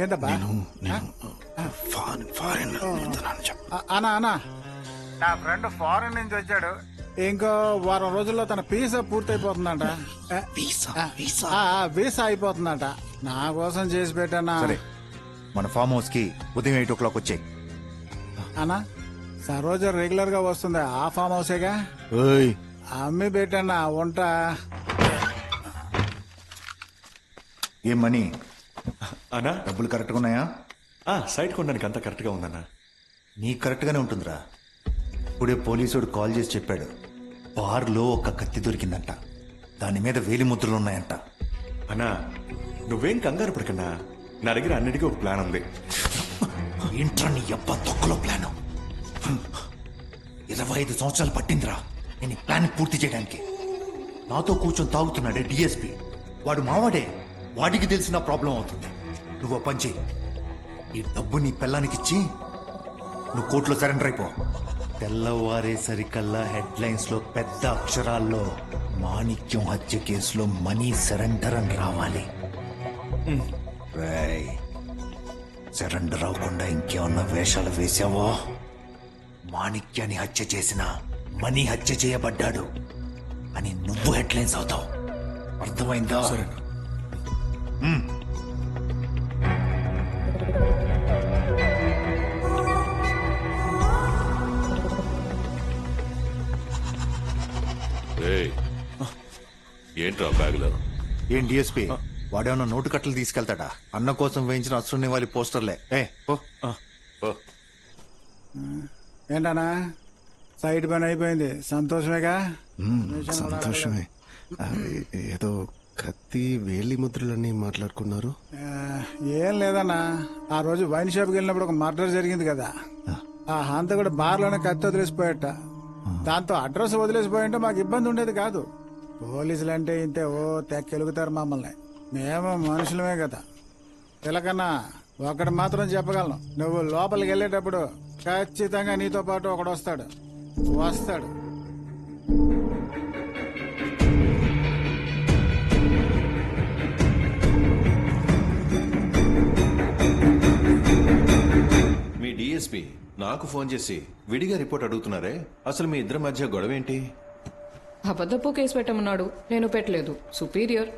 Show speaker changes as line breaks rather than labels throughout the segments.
ఏంటబ్బా?
ఫారెన్
అనా అనా నా ఫ్రెండ్ ఫారెన్ నుంచి వచ్చాడు. ఇంకో వారం రోజుల్లో తన వీసా పూర్తయిపోతుందంట.
వీసా
అయిపోతుందంట. నా కోసం చేసి పెట్టానా
సరే మన ఫామ్ హౌస్కి ఉదయం ఎయిట్ ఓ క్లాక్ వచ్చాయి.
అనా సరోజ రెగ్యులర్గా వస్తుంది. ఆ ఫామ్ హౌసేగా?
ఓయ్.
అమ్మి పెట్టానా వంట
ఏం మనీ?
అన్నా?
డబ్బులు కరెక్ట్గా ఉన్నాయా?
ఆ, సైట్ కొనడానికి అంతా కరెక్ట్గా ఉందన్నా.
నీకు కరెక్ట్గానే ఉంటుందిరా. ఇప్పుడే పోలీసుడు కాల్ చేసి చెప్పాడు. బార్లో ఒక కత్తి దొరికిందంట. దాని మీద వేలి ముద్రలు ఉన్నాయంట.
అన్నా నువ్వేం కంగారు పడకన్నా. నా దగ్గర అన్నిటికీ ఒక ప్లాన్ ఉంది.
ఏంట్రా నీ అబ్బా తొక్కలో ప్లాన్? ఇరవై ఐదు సంవత్సరాలు పట్టిందిరా నేను ఈ ప్లాన్ పూర్తి చేయడానికి. నాతో కూర్చొని తాగుతున్నాడే డిఎస్పి. వాడు మావాడే. వాడికి తెలిసిన ప్రాబ్లం అవుతుంది. నువ్వు పని చెయ్యి. ఈ డబ్బు నీ పిల్లానికి ఇచ్చి నువ్వు కోర్టులో సరెండర్ అయిపో. తెల్లవారేసరికల్లా హెడ్ లైన్స్లో పెద్ద అక్షరాల్లో మాణిక్యం హత్య కేసులో మనీ సరెండర్ అని రావాలి. సరెండర్ అవ్వకుండా ఇంకేమన్నా వేషాలు వేసావో? మాణిక్యాన్ని హత్య చేసిన మనీ హత్య చేయబడ్డాడు అని నువ్వు హెడ్లైన్స్ అవుతావు. అర్థమైందా? మ్మ్.
ఏంట్రా బ్యాగ్లో?
ఏం డిఎస్పి వాడేమన్నా నోటు కట్టలు తీసుకెళ్తాడా? అన్న కోసం వేయించిన అశ్రుని వాళ్ళ పోస్టర్లే. ఏ పో.
ఓ,
ఏంటనా సైడ్ పని అయిపోయింది. సంతోషమేగా?
సంతోషమే. ఏదో కత్తి వేలి ముద్రలని మాట్లాడుకున్నారు.
ఏం లేదన్నా. ఆ రోజు వైన్ షాప్కి వెళ్ళినప్పుడు ఒక మర్డర్ జరిగింది కదా. ఆ. హంతకుడు బార్లోనే కత్తి వదిలేసిపోయట. దాంతో అడ్రస్ వదిలేసిపోయింటే మాకు ఇబ్బంది ఉండేది కాదు. పోలీసులు అంటే ఇంతే ఓ తెక్కెలుగుతారు మమ్మల్ని. మేము మనుషులమే కదా. తిలకన్నా ఒకటి మాత్రం చెప్పగలను. నువ్వు లోపలికి వెళ్ళేటప్పుడు ఖచ్చితంగా నీతో పాటు ఒకడు వస్తాడు. వస్తాడు.
మీ డిఎస్పి నాకు ఫోన్ చేసి విడిగా రిపోర్ట్ అడుగుతున్నారే? అసలు మీ ఇద్దరి మధ్య గొడవ ఏంటి
అబద్ధపు కేసు పెట్టమన్నాడు. నేను పెట్టలేదు. సుపీరియర్.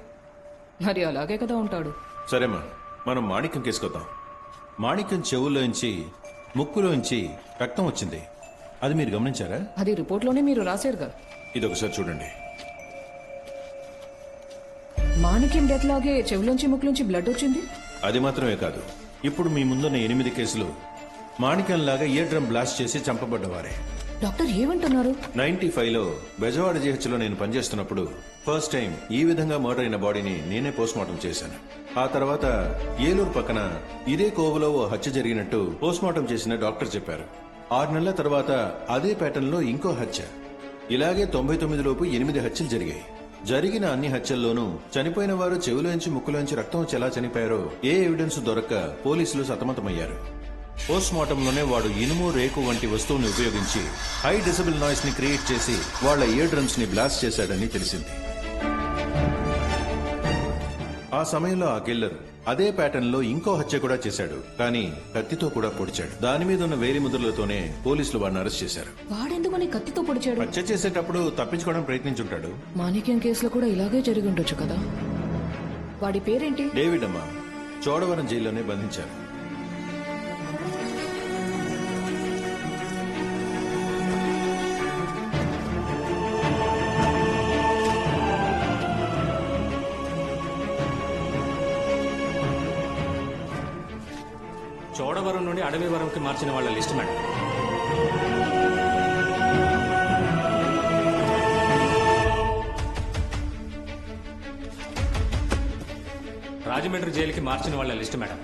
మరి అలాగే కదా ఉంటాడు.
సరేమ్మా మనం మాణిక్యం కేసుకొద్దాం. మాణిక్యం చెవుల్లోంచి ముక్కులోంచి రక్తం వచ్చింది. అది మీరు గమనించారా?
అది రిపోర్ట్లోనే మీరు రాశారుగా
ఇది ఒకసారి చూడండి.
మాణిక్యం డెత్ లాగే చెవులోంచి ముక్కులోంచి బ్లడ్ వచ్చింది?
అది మాత్రమే కాదు. ఇప్పుడు మీ ముందున్న ఎనిమిది కేసులు మాణిక్యంలాగా ఇయర్ డ్రమ్ బ్లాస్ట్ చేసి చంపబడ్డవారే.
డాక్టర్ ఏమంటున్నారు?
నైన్టీ ఫైవ్లో బెజవాడ జిహెచ్లో నేను పనిచేస్తున్నప్పుడు ఫస్ట్ టైం ఈ విధంగా మర్డర్ అయిన బాడీని నేనే పోస్ట్మార్టం చేశాను. ఆ తర్వాత ఏలూరు పక్కన ఇదే కోవలో ఓ హత్య జరిగినట్టు పోస్ట్మార్టం చేసిన డాక్టర్ చెప్పారు. ఆరు నెలల తర్వాత అదే ప్యాటర్న్లో ఇంకో హత్య. ఇలాగే తొంభై తొమ్మిది లోపు ఎనిమిది హత్యలు జరిగాయి. జరిగిన అన్ని హత్యల్లోనూ చనిపోయిన వారు చెవిలోంచి ముక్కులోంచి రక్తం ఎలా చనిపోయారో ఏ ఎవిడెన్స్ దొరక్క పోలీసులు సతమతమయ్యారు. పోస్ట్ మార్టంలోనే వాడు ఇనుము రేకు వంటి వస్తువుని ఉపయోగించి హై డిసబుల్ నాయిస్ని క్రియేట్ చేసి వాళ్ళ ఇయర్ డ్రమ్స్ని బ్లాస్ట్ చేశాడని తెలిసింది. ఆ సమయంలో ఆ కిల్లర్ అదే ప్యాటర్న్లో ఇంకో హత్య కూడా చేశాడు. కానీ కత్తితో కూడా పొడిచాడు. దాని మీద ఉన్న వేలి ముద్రలతోనే పోలీసులు వాడిని అరెస్ట్ చేశారు.
వాడెందుకని కత్తితో పొడిచాడు?
హత్య చేసేటప్పుడు తప్పించుకోవడానికి ప్రయత్నించుంటాడు.
మాణిక్యం కేసులో కూడా ఇలాగే జరిగి ఉండొచ్చు కదా? వాడి పేరేంటి?
డేవిడ్ అమ్మ చోడవరం జైల్లోనే బంధించారు.
అడవి వరంకి మార్చిన వాళ్ళ లిస్ట్ మేడం. రాజమండ్రి జైలుకి మార్చిన వాళ్ళ లిస్ట్ మేడం.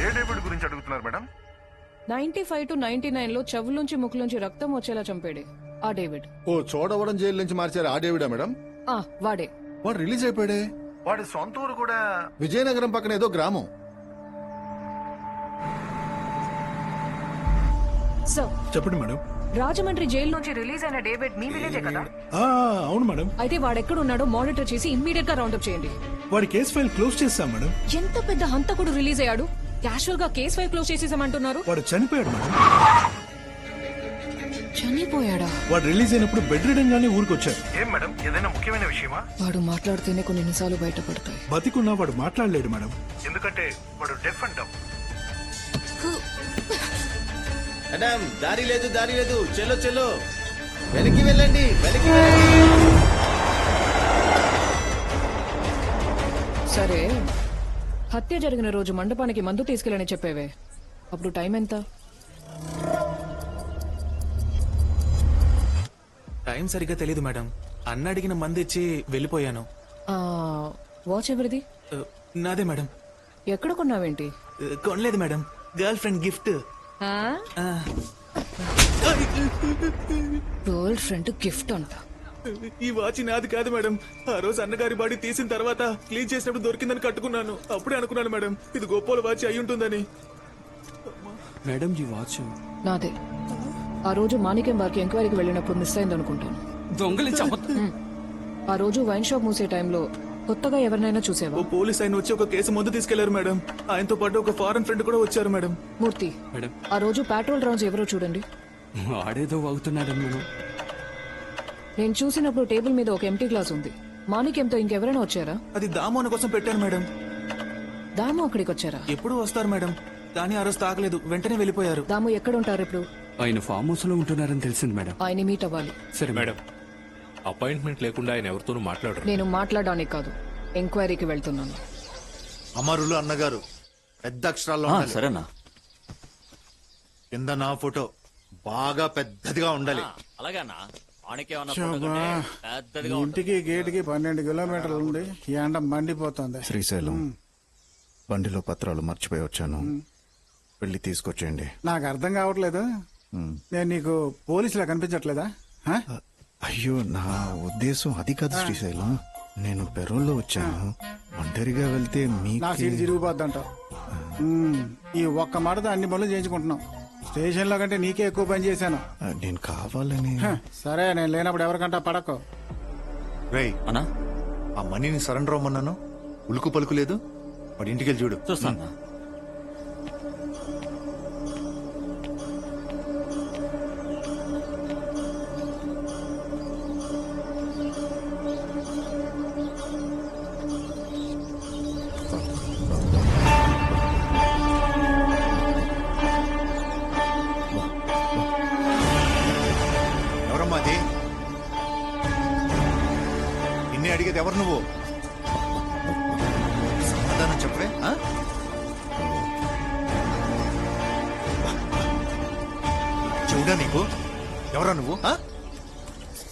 ఏ డేవిడ్ గురించి అడుగుతున్నారు madam?
Ninety five to ninety నైన్లో చెవులోంచి ముక్కులోంచి రక్తం వచ్చేలా చంపాడే ఆ డేవిడ్.
ఓ చోడవరం జైలు నుంచి మార్చారు ఆ డేవిడా మేడం?
ఆ వాడే.
వాడు రిలీజ్ అయిపోయాడే? వాడి సొంత ఊరు కూడా విజయనగరం పక్కన ఏదో గ్రామం.
సో
చెప్పండి మేడం.
రాజమండ్రి జైలు నుంచి రిలీజ్ అయిన డేవిడ్ మీ విలేజే కదా?
ఆ, అవును మేడం.
అయితే వాడెక్కడ ఉన్నాడో మానిటర్ చేసి ఇమ్మీడియట్గా రౌండప్ చేయండి.
వాడి కేసు ఫైల్ క్లోజ్ చేస్తాం మేడం.
ఎంత పెద్ద హంతకుడు రిలీజ్ అయ్యాడు? క్యాషువల్గా కేసు ఫైల్ క్లోజ్ చేసేసామంటున్నారు.
వాడు చనిపోయాడు మేడం.
చనిపోయాడా?
వాడు రిలీజ్ అయినప్పుడు బెడ్ రిడన్ గానే ఊరికి వచ్చారు
ఏం మేడం? ఏదైనా ముఖ్యమైన విషయమా?
వాడు మాట్లాడితేనే కొన్ని నిమిషాలు బయటపడతాయి.
బతికున్నా వాడు మాట్లాడలేడు మేడం.
ఎందుకంటే వాడు డెఫ్ అండ్
మేడం దారి లేదు దారి లేదు. చెల్లో చెల్లో. వెనక్కి వెళ్ళండి వెనక్కి వెళ్ళండి.
సరే. హత్య జరిగిన రోజు మండపానికి మందు తీసుకెళ్ళని చెప్పేవే. అప్పుడు టైం ఎంత?
టైం సరిగ్గా తెలియదు మేడం. అన్న అడిగిన మంది ఇచ్చి వెళ్ళిపోయాను.
వాచ్ ఎవరిది?
నాదే మేడం.
ఎక్కడ కొన్నావేంటి?
కొనలేదు madam. Girl friend gift.
Girl friend gift అంట.
ఈ వాచ్ నాది కాదు మేడం. ఆ రోజు అన్నగారి బాడీ తీసిన తర్వాత క్లీన్ చేసినప్పుడు దొరికిందని కట్టుకున్నాను. అప్పుడే అనుకున్నాను మేడం. ఇది గొప్పల వాచ్ అయి ఉంటుందని. మేడం ఈ వాచ్?
నాదే. ఆ రోజు మాణిక్యం వారికి ఎంక్వైరీకి వెళ్ళినప్పుడు మిస్ అయింది అనుకుంటాను
దొంగలి
ఆ రోజు వైన్ షాప్ మూసే టైంలో కొత్తగా ఎవరినైనా
ఓ
చూసేవా
పోలీస్ ఆయన వచ్చి ఒక కేసు ముందు తీసుకెళ్ళారు మేడం. ఆయనతో పాటు ఒక ఫారెన్ ఫ్రెండ్ కూడా వచ్చారు మేడం.
మూర్తి
మేడం.
ఆ రోజు పెట్రోల్ రౌండ్స్ ఎవరో చూడండి.
ఆడేదో అవుతున్నాడు మేడం.
నేను చూసినప్పుడు టేబుల్ మీద ఒక ఎంటీ గ్లాస్ ఉంది. మాణిక్యంతో ఇంకెవరైనా వచ్చారా?
అది దామోన కోసం పెట్టాను మేడం.
దాము అక్కడికి వచ్చారా?
ఎప్పుడు వస్తారు మేడం. కానీ ఆ రోజు తాగలేదు. వెంటనే వెళ్ళిపోయారు.
దాము ఎక్కడ ఉంటారు ఇప్పుడు?
ఆయన ఫామ్ హౌస్లో ఉంటున్నారని తెలిసింది మేడం.
ఆయన మీట్ అవ్వాలి.
సరే
మేడం. అపాయింట్మెంట్ లేకుండా ఆయన ఎవరితోనూ మాట్లాడరు.
నేను మాట్లాడడానికి కాదు ఎంక్వైరీకి వెళ్తున్నాను.
అమరులు అన్నగారు పెద్ద అక్షరాల్లో ఉండాలి.
సరేనా.
కింద నా ఫోటో బాగా పెద్దదిగా ఉండాలి.
అలాగేనా?
ఇంటికి గేటుకి పన్నెండు కిలోమీటర్లు ఉంది. ఈ ఎండ మండిపోతుంది.
శ్రీశైలం బండిలో పత్రాలు మర్చిపోయి వచ్చాను. వెళ్ళి తీసుకొచ్చేయండి.
నాకు అర్థం కావట్లేదు. నేను నీకు పోలీసులా కనిపించట్లేదా?
అయ్యో నా ఉద్దేశం అది కాదు శ్రీశైలం. నేను పెరోల్లో వచ్చాను. ఒంటరిగా వెళ్తే మీకు
సీట్ తిరిగిపోద్దంటావు. ఉమ్, ఈ ఒక్క మాటతో అన్ని పనులు చేయించుకుంటున్నాం స్టేషన్లో కంటే నీకే ఎక్కువ పని చేశాను.
నేను కావాలని.
హ, సరే నేను లేనప్పుడు ఎవరికంటా పడకు.
రేయ్
అన్నా?
ఆ మనీని సరెండర్ అవ్వమన్నాను? ఉలుకు పలుకు లేదు? వాడి ఇంటికి వెళ్ళి చూడు.
చూస్తాను.
ఎవరు నువ్వు? సమాధానం చెప్పవే ఆ? చెవుడా నీకు? ఎవరా నువ్వు?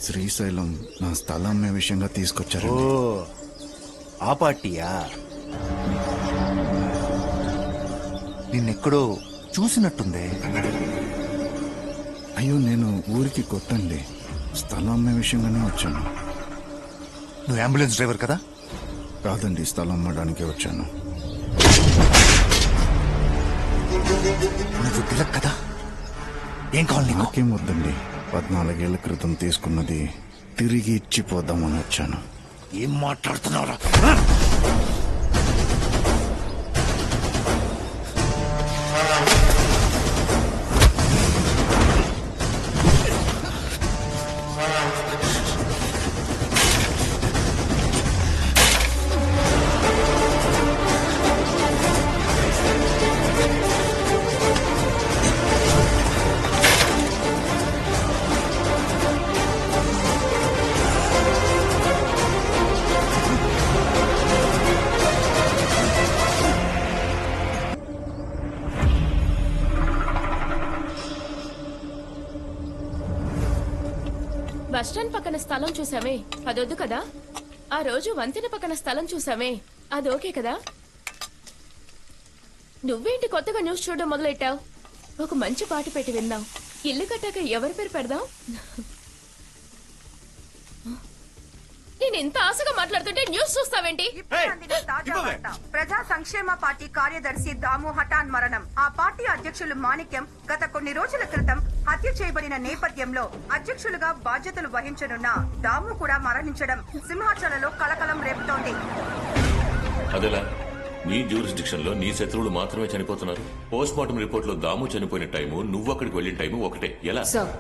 శ్రీశైలం నా స్థలం విషయంగా తీసుకొచ్చారు
ఆ పార్టీయా? నిన్నెక్కడో చూసినట్టుందే.
అయ్యో నేను ఊరికి కొత్తండి. స్థలం అమ్మే విషయంగానే వచ్చాను.
నువ్వు అంబులెన్స్ డ్రైవర్ కదా?
కాదండి స్థలం అమ్మడానికి వచ్చాను.
నువ్వు తిలక్ కదా? ఏం కావాలి నీకు?
నాకేం వద్దండి. పద్నాలుగేళ్ళ క్రితం తీసుకున్నది తిరిగి ఇచ్చిపోదామని వచ్చాను.
ఏం మాట్లాడుతున్నావురా?
బస్టాండ్ పక్కన స్థలం చూసామే అదొద్దు కదా? ఆ రోజు వంతెన పక్కన స్థలం చూసామే అది ఓకే కదా? నువ్వేంటి కొత్తగా న్యూస్ చూడడం మొదలెట్టావు? ఒక మంచి పాట పెట్టి విందాం. ఇల్లు కట్టాక ఎవరి పేరు పెడదాం? నేను ఇంత ఆశగా మాట్లాడుతుంటే న్యూస్ చూస్తావేంటి?
ఇప్పుడే అందిన తాజా వార్త. ప్రజా సంక్షేమ పార్టీ కార్యదర్శి దాము హఠాన్ మరణం. ఆ పార్టీ అధ్యక్షులు మాణిక్యం గత కొన్ని రోజుల క్రితం హత్య చేయబడిన నేపథ్యంలో అధ్యక్షులుగా బాధ్యతలు వహించనున్న దాము కూడా మరణించడం సింహాచలలో కలకలం రేపుతోంది.
అదెలా నీ జ్యూరిస్డిక్షన్లో నీ శత్రువులు మాత్రమే చనిపోతున్నారు. పోస్ట్ మార్టం రిపోర్ట్లో దాము చనిపోయిన టైము నువ్వు అక్కడికి వెళ్ళిన టైము ఒకటే. ఎలా?
సార్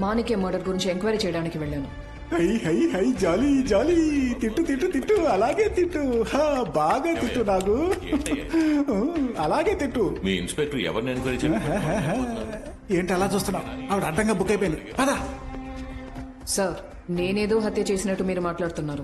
మాణిక్య మర్డర్ గురించి ఎంక్వైరీ చేయడానికి వెళ్ళాను.
Hi hi hi jolly jolly. తిట్టు తిట్టు తిట్టు. అలాగే తిట్టు. హా, బాగా తిట్టు నాకు అలాగే తిట్టు.
మీ ఇన్స్పెక్టర్ ఎవరిని ఎంక్వైరీ
ఏంటి అలా చూస్తున్నావు? ఆవిడ అడ్డంగా బుక్ అయిపోయింది. పదా.
సార్ నేనేదో హత్య చేసినట్టు మీరు మాట్లాడుతున్నారు.